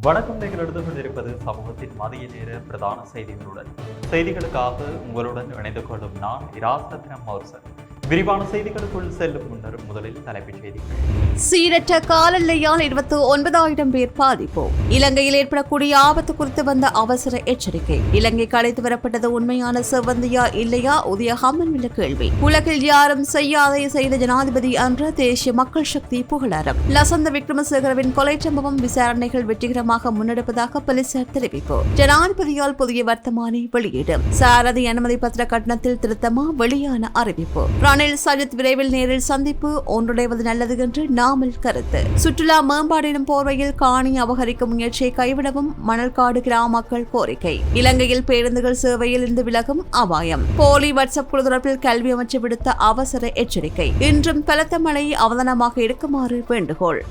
வணக்கம். நீங்கள் எடுத்து கொண்டிருப்பது சமூகத்தின் மதிய நேர பிரதான செய்திகளுடன். செய்திகளுக்காக உங்களுடன் இணைந்து கொள்ளும் நான் இராசரத்னம் மௌசன் விரிவான செய்திகளுக்குள் செல்லும் முன்னர் முதலில் தலைப்புச் செய்திகள். சீரற்ற காலநிலையால் இருபத்தி ஒன்பதாயிரம் பேர் பாதிப்பு. இலங்கையில் ஏற்படக்கூடிய ஆபத்து குறித்து வந்த அவசர எச்சரிக்கை. இலங்கை கலைத்து வரப்பட்டது உண்மையான செவ்வந்தியா இல்லையா? உதய ஹம்மன் உள்ள கேள்வி. உலகில் யாரும் செய்யாதை செய்த ஜனாதிபதி என்ற தேசிய மக்கள் சக்தி புகழாரம். லசந்த விக்ரமசேகரவின் கொலை சம்பவம் விசாரணைகள் வெற்றிகரமாக முன்னெடுப்பதாக போலீசார் தெரிவிப்பு. ஜனாதிபதியால் புதிய வர்த்தமானி வெளியீடு. சாரதி அனுமதி பத்திர கட்டணத்தில் திருத்தமா? வெளியான அறிவிப்பு. ரணில் சஜித் விரைவில் நேரில் சந்திப்பு. ஒன்றுடைவது நல்லது என்று நாமல் கருத்து. சுற்றுலா மேம்பாடு எனும் போர்வையில் காணி அபகரிக்கும் முயற்சியை கைவிடவும் மணல்காடு கிராம மக்கள் கோரிக்கை. இலங்கையில் பேருந்துகள் சேவையில் இருந்து விலகும் அபாயம். போலி வாட்ஸ்அப் குழு தொடர்பில் கல்வி அமைச்சு விடுத்த அவசர எச்சரிக்கை. இன்றும் பலத்த மழை அவதானமாக இருக்குமாறு வேண்டுகோள்.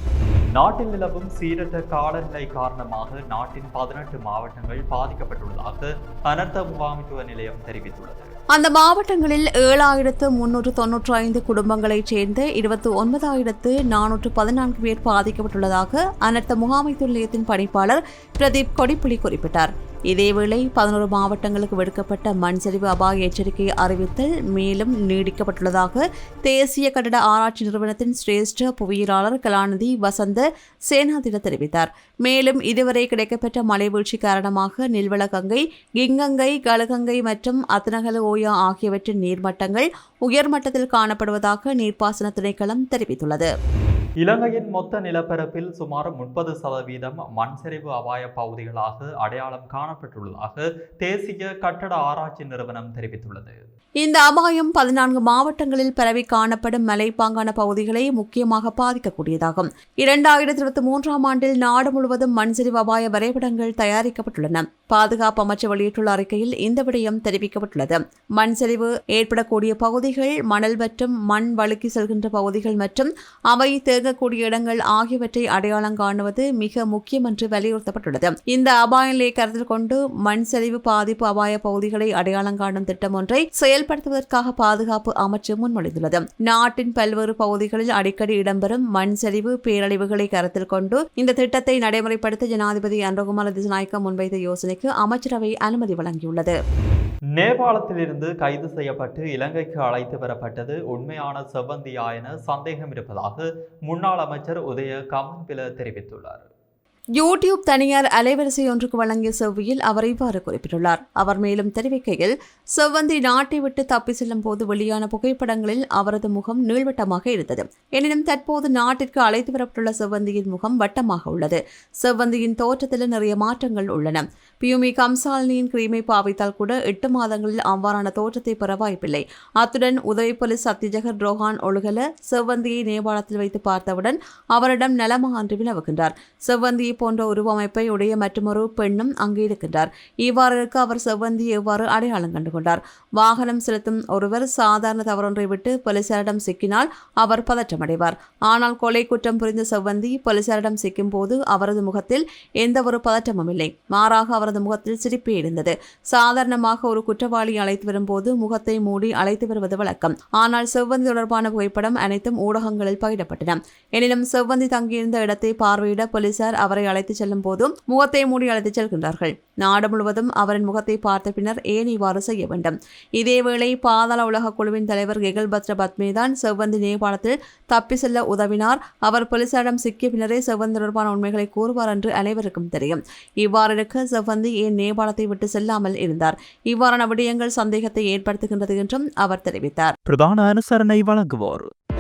நாட்டில் நிலவும் சீரற்ற காலநிலை காரணமாக நாட்டின் பதினெட்டு மாவட்டங்கள் பாதிக்கப்பட்டுள்ளதாக அனர்த்த முகாமித்துவ நிலையம் தெரிவித்துள்ளது. அந்த மாவட்டங்களில் ஏழாயிரத்து முன்னூற்று தொன்னூற்றி ஐந்து குடும்பங்களைச் சேர்ந்த இருபத்தி ஒன்பதாயிரத்து நானூற்று பதினான்கு பேர் பாதிக்கப்பட்டுள்ளதாக அனர்த்த முகாமைத்துவ நிலையத்தின் பணிப்பாளர் பிரதீப் கொடிப்புலி குறிப்பிட்டார். இதேவேளை பதினோரு மாவட்டங்களுக்கு விடுக்கப்பட்ட மண் சரிவு அபாய எச்சரிக்கை அறிவித்தல் மேலும் நீடிக்கப்பட்டுள்ளதாக தேசிய கட்டட ஆராய்ச்சி நிறுவனத்தின் சிரேஷ்ட புவியியலாளர் கலாநிதி வசந்த சேனாதிட தெரிவித்தார். மேலும் இதுவரை கிடைக்கப்பெற்ற மழை வீழ்ச்சி காரணமாக நில்வளகங்கை கிங்கங்கை கலகங்கை மற்றும் அத்தனகல ஓயா ஆகியவற்றின் நீர்மட்டங்கள் உயர்மட்டத்தில் காணப்படுவதாக நீர்ப்பாசன திணைக்களம் தெரிவித்துள்ளது. இலங்கையின் மொத்த நிலப்பரப்பில் சுமார் முப்பது சதவீதம் மண் சரிவு அபாய பகுதிகளாக அடையாளம் காணப்பட்டுள்ளதாக தேசிய கட்டட ஆராய்ச்சி நிறுவனம் தெரிவித்துள்ளது. இந்த அபாயம் பதினான்கு மாவட்டங்களில் பரவி காணப்படும் மலைப்பாங்கான பகுதிகளை முக்கியமாக பாதிக்கக்கூடியதாகும். இரண்டாயிரத்தி இருபத்தி மூன்றாம் ஆண்டில் நாடு முழுவதும் மண்சரிவு அபாய வரைபடங்கள் தயாரிக்கப்பட்டுள்ளன. பாதுகாப்பு அமைச்சர் வெளியிட்டுள்ள அறிக்கையில் இந்த விடயம் தெரிவிக்கப்பட்டுள்ளது. மண் சரிவு ஏற்படக்கூடிய பகுதிகள் மணல் மற்றும் மண் வழுக்கி செல்கின்ற பகுதிகள் மற்றும் அவை தேங்கக்கூடிய இடங்கள் ஆகியவற்றை அடையாளம் காணுவது மிக முக்கியம் என்று வலியுறுத்தப்பட்டுள்ளது. இந்த அபாய நிலையை கருத்தில் கொண்டு மண் சரிவு பாதிப்பு அபாய பகுதிகளை அடையாளம் காணும் திட்டம் ஒன்றை செயல்படுத்துவதற்காக பாதுகாப்பு அமைச்சு முன்மொழிந்துள்ளது. நாட்டின் பல்வேறு பகுதிகளில் அடிக்கடி இடம்பெறும் மண் சரிவு பேரழிவுகளை கருத்தில் கொண்டு இந்த திட்டத்தை நடைமுறைப்படுத்த ஜனாதிபதி அன்றகுமார திசநாயக்கம் முன்வைத்த யோசனைக்கு அமைச்சரவை அனுமதி வழங்கியுள்ளது. நேபாளத்திலிருந்து கைது செய்யப்பட்டு இலங்கைக்கு அழைத்து வரப்பட்டது உண்மையான செவ்வந்தியா என சந்தேகம் இருப்பதாக முன்னாள் அமைச்சர் உதய கமன்பில தெரிவித்துள்ளார். யூடியூப் தனியார் அலைவரிசை ஒன்றுக்கு வழங்கிய செவ்வியில் அவர் இவ்வாறு குறிப்பிட்டுள்ளார். அவர் மேலும் தெரிவிக்கையில் செவ்வந்தி நாட்டை விட்டு தப்பி செல்லும் போது வெளியான புகைப்படங்களில் அவரது முகம் நீள்வட்டமாக இருந்தது. எனினும் தற்போது நாட்டிற்கு அழைத்து வரப்பட்டுள்ள செவ்வந்தியின் முகம் வட்டமாக உள்ளது. செவ்வந்தியின் தோற்றத்தில் நிறைய மாற்றங்கள் உள்ளன. பியூமி கம்சாலினியின் கிரீமை பாவித்தால் கூட எட்டு மாதங்களில் அவ்வாறான தோற்றத்தை பெற வாய்ப்பில்லை. அத்துடன் உதவி சத்யஜகர் ரோஹான் ஒழுகல செவ்வந்தியை நேபாளத்தில் வைத்து பார்த்தவுடன் அவரிடம் நலமாக அன்று வினவுகின்றார். செவ்வந்தியை போன்ற உருவமைப்பை உடைய மற்றொரு பெண்ணும் அங்கு இருக்கின்றார். இவ்வாறு இருக்க அவர் செவ்வந்தி எவ்வாறு அடையாளம் கண்டுகொண்டார்? வாகனம் செலுத்தும் ஒருவர் சாதாரண தவறொன்றை விட்டு போலீசாரிடம் சிக்கினால் அவர் பதற்றமடைவார். ஆனால் கொலை குற்றம் புரிந்த செவ்வந்தி போலீசாரிடம் சிக்கும் போது அவரது முகத்தில் எந்த ஒரு பதற்றமும் இல்லை. மாறாக அவரது அவரது முகத்தில் சிரிப்பே இருந்தது சாதாரணமாக ஒரு குற்றவாளி அழைத்து வரும்போது முகத்தை மூடி அழைத்து வருவது வழக்கம். ஆனால் செவ்வந்தி தொடர்பான புகைப்படம் அனைத்தும் ஊடகங்களில் பகிரப்பட்டன. எனினும் செவ்வந்தி தங்கியிருந்த இடத்தை பார்வையிட போலீசார் அவரை அழைத்துச் செல்லும் போதும் முகத்தை மூடி அழைத்துச் செல்கின்றார்கள். நாடு முழுவதும் அவரின் முகத்தை பார்த்த பின்னர் ஏன் இவ்வாறு செய்ய வேண்டும்? இதேவேளை பாதாள உலக குழுவின் தலைவர் கெகல் பத்ர பத்மேதான் செவ்வந்தி நேபாளத்தில் தப்பி செல்ல உதவினார். அவர் போலீசாரிடம் சிக்கிய பின்னரே செவ்வந்தி தொடர்பான உண்மைகளை கூறுவார் என்று அனைவருக்கும் தெரியும். இவ்வாறு இருக்க செவ்வந்தி ஏன் நேபாளத்தை விட்டு செல்லாமல் இருந்தார்? இவ்வாறான விடயங்கள் சந்தேகத்தை ஏற்படுத்துகின்றது என்றும் அவர் தெரிவித்தார். பிரதான அனுசரணை வழங்குவோர்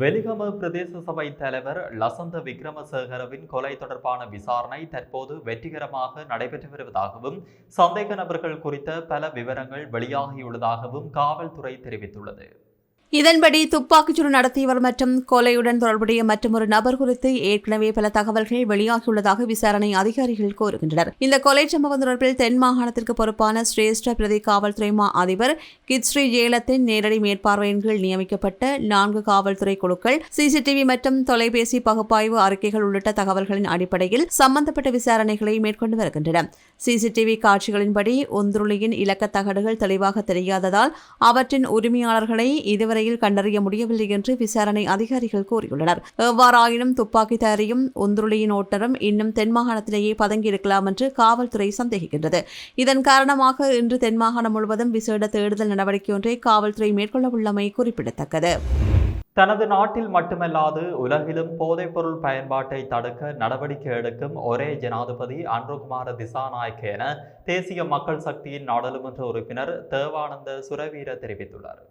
வெலிகம பிரதேச சபை தலைவர் லசந்த விக்ரமசேகரவின் கொலை தொடர்பான விசாரணை தற்போது வெற்றிகரமாக நடைபெற்று வருவதாகவும் சந்தேக நபர்கள் குறித்த பல விவரங்கள் வெளியாகியுள்ளதாகவும் காவல்துறை தெரிவித்துள்ளது. இதன்படி துப்பாக்கிச்சூடு நடத்தியவர் மற்றும் கொலையுடன் தொடர்புடைய மற்றொரு நபர் குறித்து ஏற்கனவே பல தகவல்கள் வெளியாகியுள்ளதாக விசாரணை அதிகாரிகள் கூறுகின்றனர். இந்த கொலை சம்பவம் தொடர்பில் தென் மாகாணத்திற்கு பொறுப்பான சிரேஷ்ட பிரதி காவல்துறை மா அதிபர் கித்ஸ்ரீ ஜேலத்தின் நேரடி மேற்பார்வையின் கீழ் நியமிக்கப்பட்ட நான்கு காவல்துறை குழுக்கள் சிசிடிவி மற்றும் தொலைபேசி பகுப்பாய்வு அறிக்கைகள் உள்ளிட்ட தகவல்களின் அடிப்படையில் சம்பந்தப்பட்ட விசாரணைகளை மேற்கொண்டு வருகின்றன. சிசிடிவி காட்சிகளின்படி ஒந்துருளியின் இலக்க தகடுகள் தெளிவாக தெரியாததால் அவற்றின் உரிமையாளர்களை இதுவரை இதுவரையில் கண்டறிய முடியவில்லை என்று விசாரணை அதிகாரிகள் கூறியுள்ளனர். எவ்வாறாயினும் துப்பாக்கி தயாரியும் ஒந்துருளியின் ஓட்டரும் இன்னும் தென்மாகாணத்திலேயே பதங்கியிருக்கலாம் என்று காவல்துறை சந்தேகிக்கின்றது. இதன் காரணமாக இன்று தென்மாகாணம் முழுவதும் விசேட தேடுதல் நடவடிக்கை ஒன்றை காவல்துறை மேற்கொள்ள உள்ளமை குறிப்பிடத்தக்கது. தனது நாட்டில் மட்டுமல்லாது உலகிலும் போதைப்பொருள் பயன்பாட்டை தடுக்க நடவடிக்கை எடுக்கும் ஒரே ஜனாதிபதி அன்ருகுமார திசாநாயக் என தேசிய மக்கள் சக்தியின் நாடாளுமன்ற உறுப்பினர் தேவானந்த சுரவீர தெரிவித்துள்ளார்.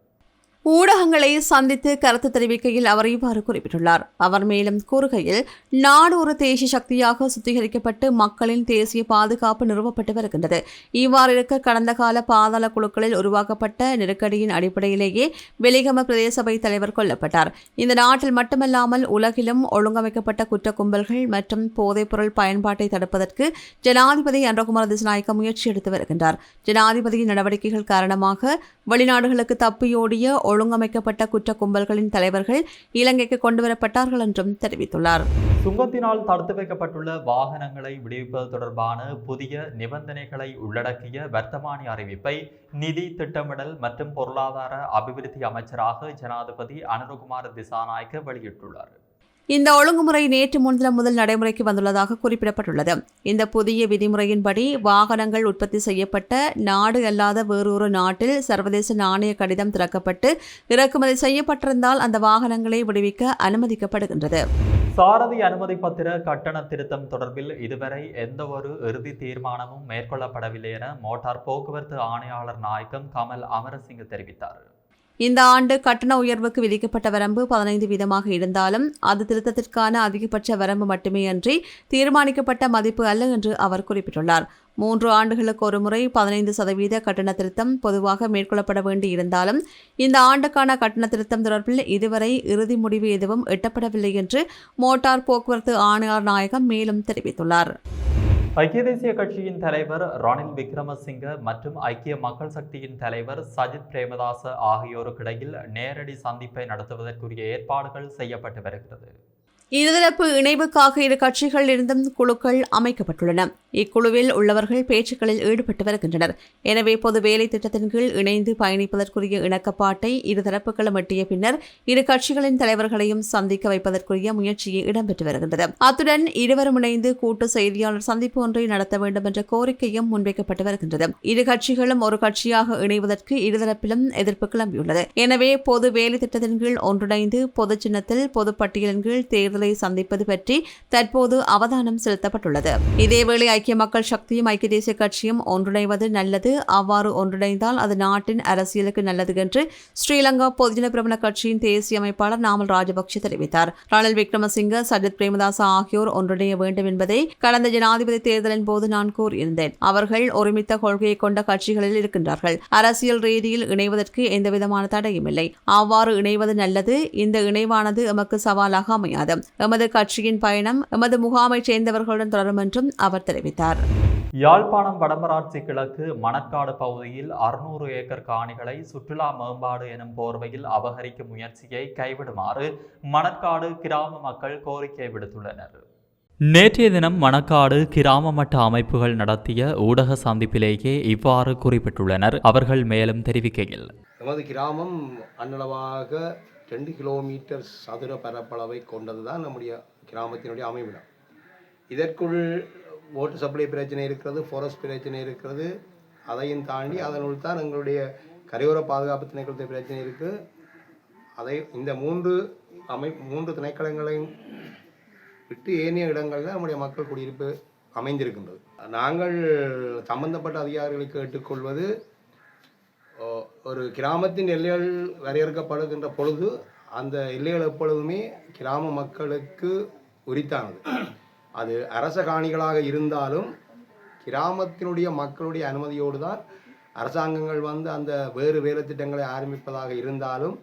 ஊடகங்களை சந்தித்து கருத்து தெரிவிக்கையில் அவர் இவ்வாறு குறிப்பிட்டுள்ளார். அவர் மேலும் கூறுகையில் நாடு ஒரு தேசிய சக்தியாக சுத்திகரிக்கப்பட்டு மக்களின் தேசிய பாதுகாப்பு நிறுவப்பட்டு வருகின்றது. இவ்வாறு இருக்க கடந்த கால பாதாள குழுக்களில் உருவாக்கப்பட்ட நெருக்கடியின் அடிப்படையிலேயே வெளிகம பிரதேச சபை தலைவர் கொல்லப்பட்டார். இந்த நாட்டில் மட்டுமல்லாமல் உலகிலும் ஒழுங்கமைக்கப்பட்ட குற்ற கும்பல்கள் மற்றும் போதைப்பொருள் பயன்பாட்டை தடுப்பதற்கு ஜனாதிபதி அன்றகுமார திசநாயக்க முயற்சி எடுத்து வருகின்றார். ஜனாதிபதியின் நடவடிக்கைகள் காரணமாக வெளிநாடுகளுக்கு தப்பியோடிய ஒழுங்கமைக்கப்பட்ட குற்ற கும்பல்களின் தலைவர்கள் இலங்கைக்கு கொண்டுவரப்பட்டார்கள் என்றும் தெரிவித்துள்ளார். சுங்கத்தினால் தடுத்து வைக்கப்பட்டுள்ள வாகனங்களை விடுவிப்பது தொடர்பான புதிய நிபந்தனைகளை உள்ளடக்கிய வர்த்தமானி அறிவிப்பை நிதி திட்டமிடல் மற்றும் பொருளாதார அபிவிருத்தி அமைச்சராக ஜனாதிபதி அனுரகுமார திசாநாயக்க வெளியிட்டுள்ளார். இந்த ஒழுங்குமுறை நேற்று முன்தினம் முதல் நடைமுறைக்கு வந்துள்ளதாக குறிப்பிடப்பட்டுள்ளது. இந்த புதிய விதிமுறையின்படி வாகனங்கள் உற்பத்தி செய்யப்பட்ட நாடு அல்லாத வேறொரு நாட்டில் சர்வதேச நாணய கடிதம் திறக்கப்பட்டு இறக்குமதி செய்யப்பட்டிருந்தால் அந்த வாகனங்களை விடுவிக்க அனுமதிக்கப்படுகின்றது. சாரதி அனுமதி பத்திர கட்டண திருத்தம் தொடர்பில் இதுவரை எந்த ஒரு இறுதி தீர்மானமும் மேற்கொள்ளப்படவில்லை என மோட்டார் போக்குவரத்து ஆணையாளர் நாயகம் கமல் அமரசிங்க தெரிவித்தார். இந்த ஆண்டு கட்டண உயர்வுக்கு விதிக்கப்பட்ட வரம்பு பதினைந்து வீதமாக இருந்தாலும் அது திருத்தத்திற்கான அதிகபட்ச வரம்பு மட்டுமே அன்றி தீர்மானிக்கப்பட்ட மதிப்பு அல்ல என்று அவர் குறிப்பிட்டுள்ளார். மூன்று ஆண்டுகளுக்கு ஒருமுறை பதினைந்து சதவீத கட்டண திருத்தம் பொதுவாக மேற்கொள்ளப்பட வேண்டி இருந்தாலும் இந்த ஆண்டுக்கான கட்டண திருத்தம் தொடர்பில் இதுவரை இறுதி முடிவு எதுவும் எட்டப்படவில்லை என்று மோட்டார் போக்குவரத்து ஆணையாளர் நாயகம் மேலும் தெரிவித்துள்ளார். ஐக்கிய தேசிய கட்சியின் தலைவர் ரணில் விக்ரமசிங்க மற்றும் ஐக்கிய மக்கள் சக்தியின் தலைவர் சஜித் பிரேமதாச ஆகியோருக்கிடையில் நேரடி சந்திப்பை நடத்துவதற்குரிய ஏற்பாடுகள் செய்யப்பட்டு வருகிறது. இருதரப்பு இணைவுக்காக இரு கட்சிகளில் இருந்தும் குழுக்கள் அமைக்கப்பட்டுள்ளன. இக்குழுவில் உள்ளவர்கள் பேச்சுக்களில் ஈடுபட்டு வருகின்றனர். எனவே பொது வேலை திட்டத்தின் கீழ் இணைந்து பயணிப்பதற்குரிய இணக்கப்பாட்டை இருதரப்புகளும் எட்டிய பின்னர் இரு கட்சிகளின் தலைவர்களையும் சந்திக்க வைப்பதற்குரிய முயற்சியை இடம்பெற்று வருகின்றது. அத்துடன் இருவரும் இணைந்து கூட்டு செய்தியாளர் சந்திப்பு ஒன்றை நடத்த வேண்டும் என்ற கோரிக்கையும் முன்வைக்கப்பட்டு வருகின்றது. இரு கட்சிகளும் ஒரு கட்சியாக இணைவதற்கு இருதரப்பிலும் எதிர்ப்பு கிளம்பியுள்ளது. எனவே பொது வேலை திட்டத்தின் கீழ் ஒன்றிணைந்து பொது சின்னத்தில் பொது பட்டியலின் கீழ் தேர்தலை சந்திப்பது பற்றி தற்போது அவதானம் செலுத்தப்பட்டுள்ளது. இதேவேளை ஐக்கிய மக்கள் சக்தியும் ஐக்கிய தேசிய கட்சியும் ஒன்றிணைவது நல்லது. அவ்வாறு ஒன்றிணைந்தால் அது நாட்டின் அரசியலுக்கு நல்லது என்று ஸ்ரீலங்கா பொதுஜன பிரபல கட்சியின் தேசிய அமைப்பாளர் நாமல் ராஜபக்ஷ தெரிவித்தார். ரணில் விக்ரமசிங்க சஜித் பிரேமதாச ஆகியோர் ஒன்றிணைய வேண்டும் என்பதை கடந்த ஜனாதிபதி தேர்தலின் போது நான் கூறியிருந்தேன். அவர்கள் ஒருமித்த கொள்கையை கொண்ட கட்சிகளில் இருக்கின்றார்கள். அரசியல் ரீதியில் இணைவதற்கு எந்தவிதமான தடையும் இல்லை. அவ்வாறு இணைவது நல்லது. இந்த இணைவானது எமக்கு சவாலாக அமையாது. எமது கட்சியின் பயணம் எமது முகாமைச் சேர்ந்தவர்களுடன் தொடரும் என்றும் அவர் தெரிவித்தார். யாழ்ப்பாணம் வடமராட்சி கிழக்கு மணக்காடு பகுதியில் அறுநூறு ஏக்கர் காணிகளை சுற்றுலா மேம்பாடு எனும் போர்வையில் அபகரிக்கும் முயற்சியை கைவிடுமாறு மணக்காடு கிராம மக்கள் கோரிக்கை விடுத்துள்ளனர். நேற்றைய தினம் மணக்காடு கிராம மட்ட அமைப்புகள் நடத்திய ஊடக சந்திப்பிலேயே இவ்வாறு குறிப்பிட்டுள்ளனர். அவர்கள் மேலும் தெரிவிக்கையில் நமது கிராமம் அன்னளவாக ரெண்டு கிலோமீட்டர் சதுர பரப்பளவை கொண்டது தான் நம்முடைய கிராமத்தினுடைய அமைவிடம். இதற்குள் ஓட்டு சப்ளை பிரச்சனை இருக்கிறது ஃபாரஸ்ட் பிரச்சனை இருக்கிறது. அதையும் தாண்டி அதனுள் தான் எங்களுடைய கரையோர பாதுகாப்பு திணைக்களத்தின் பிரச்சனை இருக்குது அதை இந்த மூன்று அமை மூன்று திணைக்களங்களையும் விட்டு ஏனைய இடங்களில் நம்முடைய மக்கள் குடியிருப்பு அமைந்திருக்கின்றது. நாங்கள் சம்பந்தப்பட்ட அதிகாரிகளை கேட்டுக்கொள்வது ஒரு கிராமத்தின் எல்லைகள் வரையறுக்கப்படுகின்ற பொழுது அந்த எல்லைகள் எப்பொழுதுமே கிராம மக்களுக்கு உரித்தானது. அது அரச காணிகளாக இருந்தாலும் கிராமத்தினுடைய மக்களுடைய அனுமதியோடு தான் அரசாங்கங்கள் வந்து அந்த வேறு வேறு திட்டங்களை ஆரம்பிப்பதாக இருந்தாலும்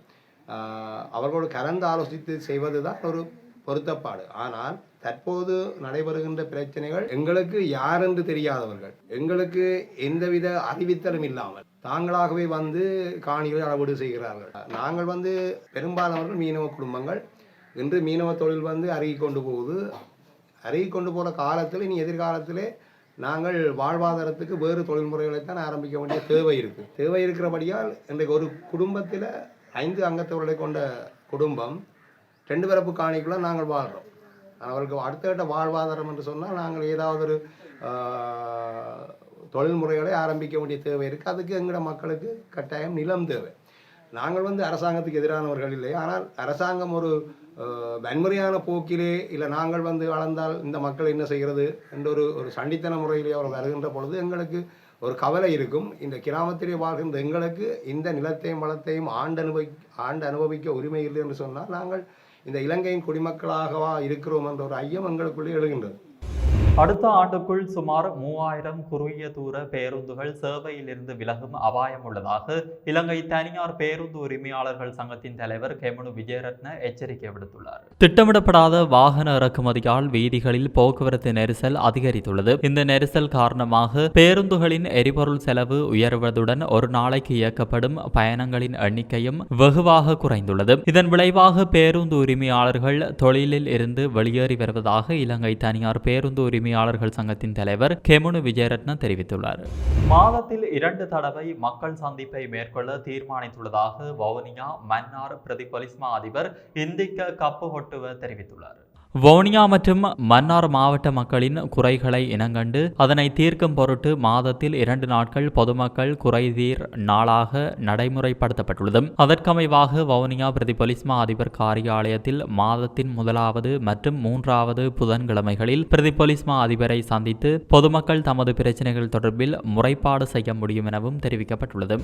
அவர்களோடு கலந்து ஆலோசித்து செய்வது தான் ஒரு பொருத்தப்பாடு. ஆனால் தற்போது நடைபெறுகின்ற பிரச்சனைகள் எங்களுக்கு யாரென்று தெரியாதவர்கள். எங்களுக்கு எந்தவித அறிவித்தலும் இல்லாமல். தாங்களாகவே வந்து காணிகளை அளவீடு செய்கிறார்கள். நாங்கள் வந்து பெரும்பாலானவர்கள் மீனவ குடும்பங்கள். இன்று மீனவ தொழில் வந்து அருகி கொண்டு போகுது. அருகி கொண்டு போகிற காலத்தில் இனி எதிர்காலத்திலே நாங்கள் வாழ்வாதாரத்துக்கு வேறு தொழில்முறைகளைத்தான் ஆரம்பிக்க வேண்டிய தேவை இருக்குது தேவை இருக்கிறபடியால் இன்றைக்கு ஒரு குடும்பத்தில் ஐந்து அங்கத்தவர்களை கொண்ட குடும்பம் ரெண்டு பிறப்பு காணிக்குள்ளே நாங்கள் வாழ்கிறோம் அவர்களுக்கு அடுத்த கட்ட வாழ்வாதாரம் என்று சொன்னால் நாங்கள் ஏதாவது ஒரு தொழில் முறைகளை ஆரம்பிக்க வேண்டிய தேவை இருக்குது அதுக்கு எங்களோட மக்களுக்கு கட்டாயம் நிலம் தேவை. நாங்கள் வந்து அரசாங்கத்துக்கு எதிரானவர்கள் இல்லை. ஆனால் அரசாங்கம் ஒரு வன்முறையான போக்கிலே இல்லை நாங்கள் வந்து வளர்ந்தால் இந்த மக்கள் என்ன செய்கிறது என்ற ஒரு ஒரு சண்டித்தன முறையிலே அவர் வருகின்ற பொழுது எங்களுக்கு ஒரு கவலை இருக்கும். இந்த கிராமத்திலே வாழ்கின்ற எங்களுக்கு இந்த நிலத்தையும் வளத்தையும் ஆண்டு அனுபவி ஆண்டு அனுபவிக்க உரிமை இல்லை என்று சொன்னால் நாங்கள் இந்த இலங்கையின் குடிமக்களாகவா இருக்கிறோம் என்ற ஒரு ஐயம் எங்களுக்குள்ளே எழுகின்றது. அடுத்த ஆண்டுக்குள் சுமார் மூவாயிரம் குறுகிய தூர பேருந்துகள் சேவையிலிருந்து விலகும் அபாயம் உள்ளதாக இலங்கை தனியார் பேருந்து உரிமையாளர்கள் சங்கத்தின் தலைவர் கெமனு விஜயரத்ன எச்சரிக்கை விடுத்துள்ளார். திட்டமிடப்படாத வாகன இறக்குமதியால் வீதிகளில் போக்குவரத்து நெரிசல் அதிகரித்துள்ளது. இந்த நெரிசல் காரணமாக பேருந்துகளின் எரிபொருள் செலவு உயர்வதுடன் ஒரு நாளைக்கு இயக்கப்படும் பயணங்களின் எண்ணிக்கையும் வெகுவாக குறைந்துள்ளது. இதன் விளைவாக பேருந்து உரிமையாளர்கள் தொழிலில் இருந்து வெளியேறி வருவதாக இலங்கை தனியார் பேருந்து உரிமையாளர்கள் சங்கத்தின் தலைவர் கெமுனு விஜயரத்ன தெரிவித்துள்ளார். மாதத்தில் இரண்டு தடவை மக்கள் சந்திப்பை மேற்கொள்ள தீர்மானித்துள்ளதாக வவுனியா மன்னார் பிரதிபலிஸ்மா அதிபர் இந்திக்க கப்பு ஹொட்டுவ தெரிவித்துள்ளார். வவுனியா மற்றும் மன்னார் மாவட்ட மக்களின் குறைகளை இனங்கண்டு அதனை தீர்க்கும் பொருட்டு மாதத்தில் இரண்டு நாட்கள் பொதுமக்கள் குறைதீர் நாளாக நடைமுறைப்படுத்தப்பட்டுள்ளது. அதற்கமைவாக வவுனியா பிரதி பொலிஸ்மா அதிபர் காரியாலயத்தில் மாதத்தின் முதலாவது மற்றும் மூன்றாவது புதன்கிழமைகளில் பிரதி பொலிஸ்மா அதிபரை சந்தித்து பொதுமக்கள் தமது பிரச்சனைகள் தொடர்பில் முறைப்பாடு செய்ய முடியும் எனவும் தெரிவிக்கப்பட்டுள்ளது.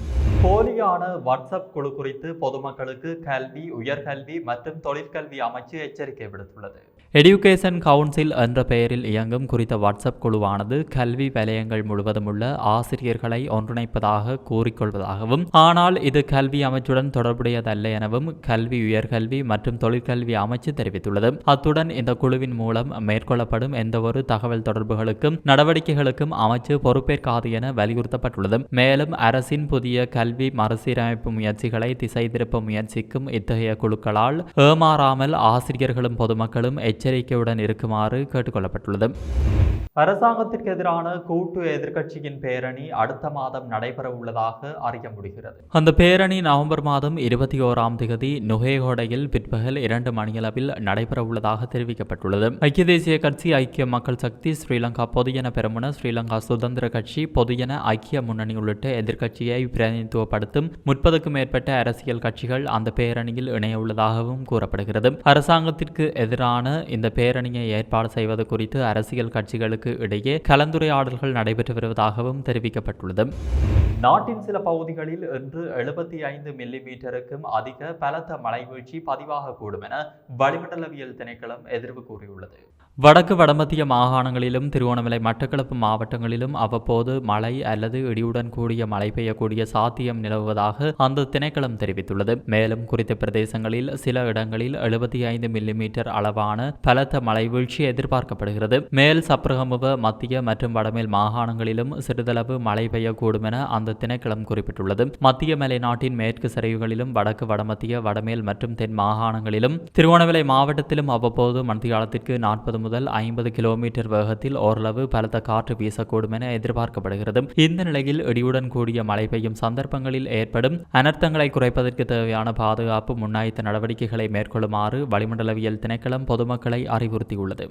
போலியான வாட்ஸ்அப் குழு குறித்து பொதுமக்களுக்கு கல்வி உயர்கல்வி மற்றும் தொழிற்கல்வி அமைச்சு எச்சரிக்கை விடுத்துள்ளது. எடுகேஷன் கவுன்சில் என்ற பெயரில் இயங்கும் குறித்த வாட்ஸ்அப் குழுவானது கல்வி வலயங்கள் முழுவதும் உள்ள ஆசிரியர்களை ஒன்றிணைப்பதாக கூறிக்கொள்வதாகவும் ஆனால் இது கல்வி அமைச்சுடன் தொடர்புடையதல்ல எனவும் கல்வி உயர்கல்வி மற்றும் தொழிற்கல்வி அமைச்சு தெரிவித்துள்ளது. அத்துடன் இந்த குழுவின் மூலம் மேற்கொள்ளப்படும் எந்தவொரு தகவல் தொடர்புகளுக்கும் நடவடிக்கைகளுக்கும் அமைச்சு பொறுப்பேற்காது என வலியுறுத்தப்பட்டுள்ளது. மேலும் அரசின் புதிய கல்வி மறுசீரமைப்பு முயற்சிகளை திசை திருப்ப முயற்சிக்கும் இத்தகைய குழுக்களால் ஏமாறாமல் ஆசிரியர்களும் பொதுமக்களும் எச்சரிக்கையுடன் இருக்குமாறு கேட்டுக்கொள்ளப்பட்டுள்ளது. அரசாங்கத்திற்கு எதிரான கூட்டு எதிர்க்கட்சியின் பேரணி அடுத்த மாதம் நடைபெற உள்ளதாக அறிய முடிகிறது. அந்த பேரணி நவம்பர் மாதம் இருபத்தி ஓராம் தேதி நுகேகோடையில் பிற்பகல் இரண்டு மணியளவில் நடைபெற உள்ளதாக தெரிவிக்கப்பட்டுள்ளது. ஐக்கிய தேசிய கட்சி ஐக்கிய மக்கள் சக்தி ஸ்ரீலங்கா பொதுஜன பெரமுன ஸ்ரீலங்கா சுதந்திர கட்சி பொதுஜன ஐக்கிய முன்னணி உள்ளிட்ட எதிர்க்கட்சியை பிரதிநிதித்துவப்படுத்தும் முப்பதுக்கும் மேற்பட்ட அரசியல் கட்சிகள் அந்த பேரணியில் இணைய உள்ளதாகவும் கூறப்படுகிறது. அரசாங்கத்திற்கு எதிரான இந்த பேரணியை ஏற்பாடு செய்வது குறித்து அரசியல் கட்சிகளுக்கு இடையே கலந்துரையாடல்கள் நடைபெற்று வருவதாகவும் தெரிவிக்கப்பட்டுள்ளது. நாட்டின் சில பகுதிகளில் இன்று எழுபத்தி ஐந்து மில்லி மீட்டருக்கும் அதிக பலத்த மழைவீழ்ச்சி பதிவாகக்கூடும் என வளிமண்டலவியல் திணைக்களம் எதிர்வு கூறியுள்ளது. வடக்கு வடமத்திய மாகாணங்களிலும் திருவோணமலை மட்டக்களப்பு மாவட்டங்களிலும் அவ்வப்போது மழை அல்லது இடியுடன் கூடிய மழை பெய்யக்கூடிய சாத்தியம் நிலவுவதாக அந்த திணைக்களம் தெரிவித்துள்ளது. மேலும் குறித்த பிரதேசங்களில் சில இடங்களில் எழுபத்தி ஐந்து மில்லிமீட்டர் அளவான பலத்த மழை வீழ்ச்சி எதிர்பார்க்கப்படுகிறது. மேல் சப்ரகமுவ மத்திய மற்றும் வடமேல் மாகாணங்களிலும் சிறிதளவு மழை பெய்யக்கூடும் என அந்த திணைக்களம் குறிப்பிட்டுள்ளது. மத்திய மலைநாட்டின் மேற்கு சரிவுகளிலும் வடக்கு வடமத்திய வடமேல் மற்றும் தென் மாகாணங்களிலும் திருவோணமலை மாவட்டத்திலும் அவ்வப்போது மத்தியாலத்திற்கு நாற்பது முதல் ஐம்பது கிலோமீட்டர் வேகத்தில் ஓரளவு பலத்த காற்று வீசக்கூடும் என எதிர்பார்க்கப்படுகிறது. இந்த நிலையில் இடியுடன் கூடிய மழை பெய்யும் சந்தர்ப்பங்களில் ஏற்படும் அனர்த்தங்களை குறைப்பதற்கு தேவையான பாதுகாப்பு முன்னாய்த்த நடவடிக்கைகளை மேற்கொள்ளுமாறு வளிமண்டலவியல் திணைக்களம் பொதுமக்களை அறிவுறுத்தியுள்ளது.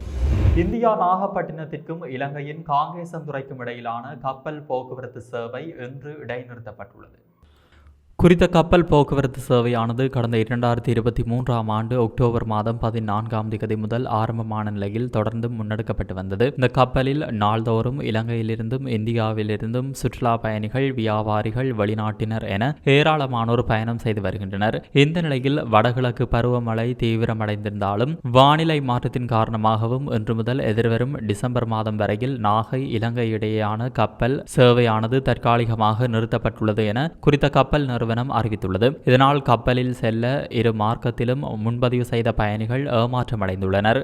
இந்தியா நாகப்பட்டினத்திற்கும் இலங்கையின் காங்கேசந்துறைக்கும் இடையிலான கப்பல் போக்குவரத்து சேவை இன்று இடைநிறுத்தப்பட்டுள்ளது. குறித்த கப்பல் போக்குவரத்து சேவையானது கடந்த இரண்டாயிரத்தி இருபத்தி மூன்றாம் ஆண்டு அக்டோபர் மாதம் பதினான்காம் தேதி முதல் ஆரம்பமான நிலையில் தொடர்ந்து முன்னெடுக்கப்பட்டு வந்தது. இந்த கப்பலில் நாள்தோறும் இலங்கையிலிருந்தும் இந்தியாவிலிருந்தும் சுற்றுலா பயணிகள் வியாபாரிகள் வெளிநாட்டினர் என ஏராளமானோர் பயணம் செய்து வருகின்றனர். இந்த நிலையில் வடகிழக்கு பருவமழை தீவிரமடைந்திருந்தாலும் வானிலை மாற்றத்தின் காரணமாகவும் இன்று முதல் எதிர்வரும் டிசம்பர் மாதம் வரையில் நாகை இலங்கை இடையேயான கப்பல் சேவையானது தற்காலிகமாக நிறுத்தப்பட்டுள்ளது என குறித்த கப்பல் நிறுவனம் நிறுவனம் அறிவித்துள்ளது. இதனால் கப்பலில் செல்ல இரு மார்க்கத்திலும் முன்பதிவு செய்த பயணிகள் ஏமாற்றமடைந்துள்ளனர்.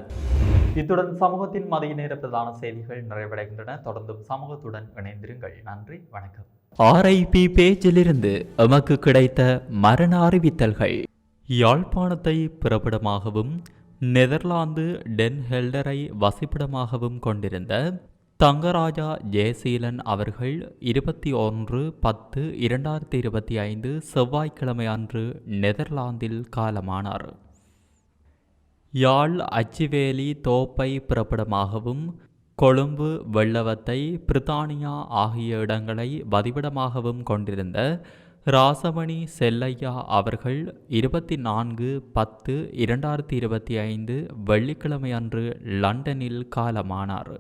இத்துடன் சமூகத்தின் மதிய நேர பிரதான செய்திகள் நிறைவடைகின்றன. தொடர்ந்தும் சமூகத்துடன் இணைந்திருங்கள். நன்றி வணக்கம். ஆர்ஐபி பேஜிலிருந்து எமக்கு கிடைத்த மரண அறிவித்தல்கள். யாழ்ப்பாணத்தை பிறப்பிடமாகவும் நெதர்லாந்து டென் ஹெல்டரை வசிப்பிடமாகவும் கொண்டிருந்த தங்கராஜா ஜெயசீலன் அவர்கள் இருபத்தி ஒன்று பத்து இரண்டாயிரத்தி இருபத்தி ஐந்து செவ்வாய்க்கிழமை அன்று நெதர்லாந்தில் காலமானார். யாழ் அச்சுவேலி தோப்பை பிறப்பிடமாகவும் கொழும்பு வெள்ளவத்தை பிரித்தானியா ஆகிய இடங்களை வதிவிடமாகவும் கொண்டிருந்த ராசமணி செல்லையா அவர்கள் இருபத்தி நான்கு பத்து இரண்டாயிரத்தி இருபத்தி ஐந்து வெள்ளிக்கிழமை அன்று லண்டனில் காலமானார்.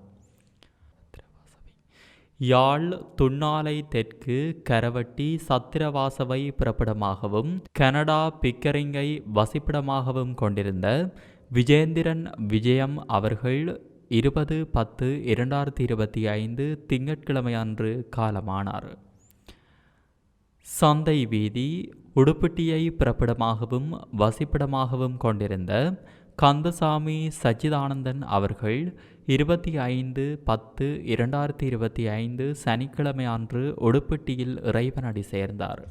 யாழ் துண்ணாலை தெற்கு கரவட்டி சத்திரவாசவை பிறப்பிடமாகவும் கனடா பிக்கரிங்கை வசிப்பிடமாகவும் கொண்டிருந்த விஜேந்திரன் விஜயம் அவர்கள் இருபது பத்து இரண்டாயிரத்தி இருபத்தி ஐந்து திங்கட்கிழமை அன்று காலமானார். சந்தை வீதி உடுப்பிட்டியை பிறப்பிடமாகவும் வசிப்பிடமாகவும் கொண்டிருந்த கந்தசாமி சச்சிதானந்தன் அவர்கள் இருபத்தி ஐந்து பத்து இரண்டாயிரத்தி இருபத்தி ஐந்து சனிக்கிழமை அன்று ஒடுப்பட்டியில் இறைவனடி சேர்ந்தார்.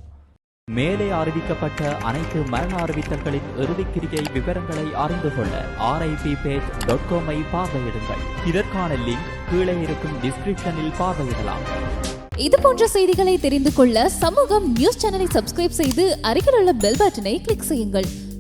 மேலே அறிவிக்கப்பட்ட அனைத்து மரண அறிவித்தல்களின் இறுதிக்கிரியை விவரங்களை அறிந்து கொள்ள ஆர்ஐபி பேஜ் டாட் காமை பார்வையிடுங்கள். இதற்கான லிங்க் கீழே இருக்கும் டிஸ்கிரிப்ஷனில் பார்வையிடலாம். இது போன்ற செய்திகளை தெரிந்து கொள்ள சமூகம் நியூஸ் சேனலை சப்ஸ்கிரைப் செய்து அருகில் உள்ள பெல் பட்டனை கிளிக் செய்யுங்கள்.